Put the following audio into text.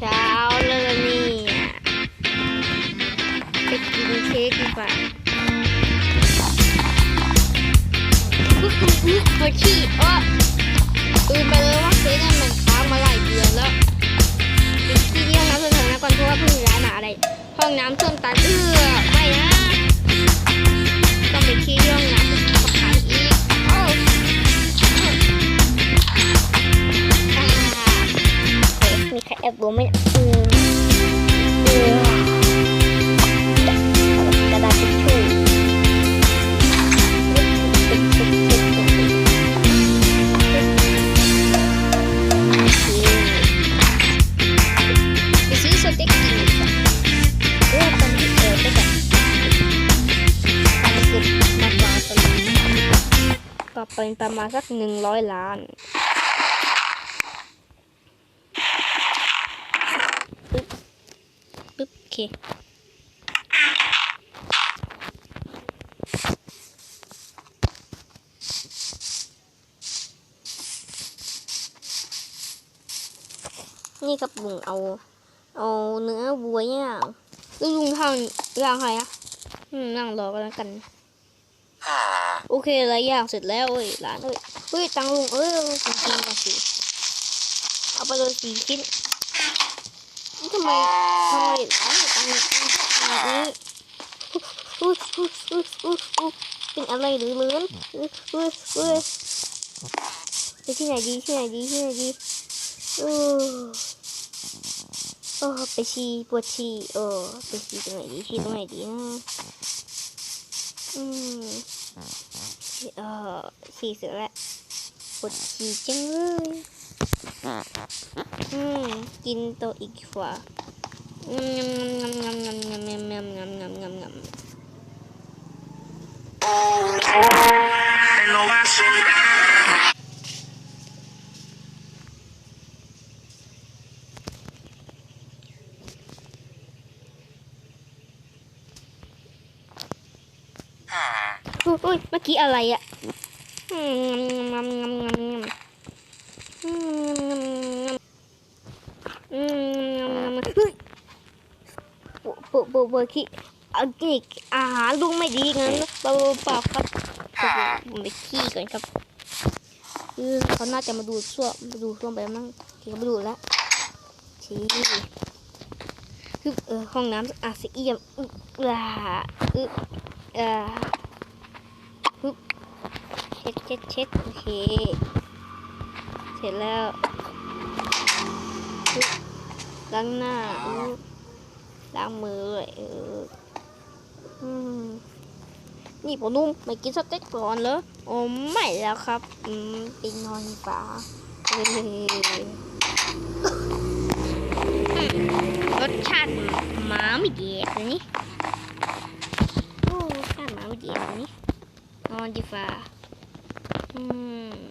เช้าแล้วล่ะเนี่ยไปกินเค้กดีกว่าอุ๊ยอุ๊ยอุ๊ยปวดขี้อ้อลืมไปเลยว่าเค้กเนี่ยมันค้างมาหลายเดือนแล้วไปขี้ที่ห้องน้ำเถอะนะก่อนเพราะว่าเพิ่งย้ายมาอะไร ห้องน้ำส่วมตันอื้อ ไหมเนี่ยอืมเออกระดาษทิชชู่ไปซื้อสเต็กกินดีกว่าเออตอนที่เออไปก่อนทำเก็บมาจาตรงนี้ก็เป็นประมาณสักหนึ่งร้อยล้านปึ๊บปึ๊บโอเค นี่ครับลุงเอา เอาเนื้อวัวย่างแล้วลุงทำย่างใครอะอืมนั่งรอกันแล้วกัน โอเคหลายอย่างเสร็จแล้วเอ้ยร้านเอ้ยเฮ้ยตังลุงเอ้ยกินกินก่อนสิเอาไปเลยสี่ชิ้นนี่ทำไมทำไมร้าน นี้เป็นอะไรหรือเลื้อนอุ้ยอุ้ยไปที่ไหนดีที่ไหนดีที่ไหนดีเออโอ้ไปฉี่ปวดฉี่เออไปฉี่ตรงไหนดีฉี่ตรงไหนดีนะอืมเออฉี่เสร็จแล้วปวดฉี่จังเลยอืมกินโตวอีกฝ่างำ อุ้ยเมื่อกี้อะไรอะบวบวขี้อาหารลูกไม่ดีงั้นเปล่าเปล่าครับ ผมไปขี้ก่อนครับเออเขาน่าจะมาดูส้วมมาดูส้วมไปมั้งโอเคมาดูแล้วชี้คือเออห้องน้ำอาดสะเอี่ยมอึอ่าอึอ่าปึ๊บเช็ดเช็ดเช็ดโอเคเสร็จแล้วฮึบล้างหน้าล้างมือเลยเอออืม นี่ผมนุ่มไม่กินสเต็กก่อนเหรอโอ้ไม่แล้วครับอืมไปนอนดีกว่าเออรสชาติหมาไม่เดียดเลยนี่โอ้รสชาติหมาไม่เดียดเลยนี่นอนดีฟ้าอืม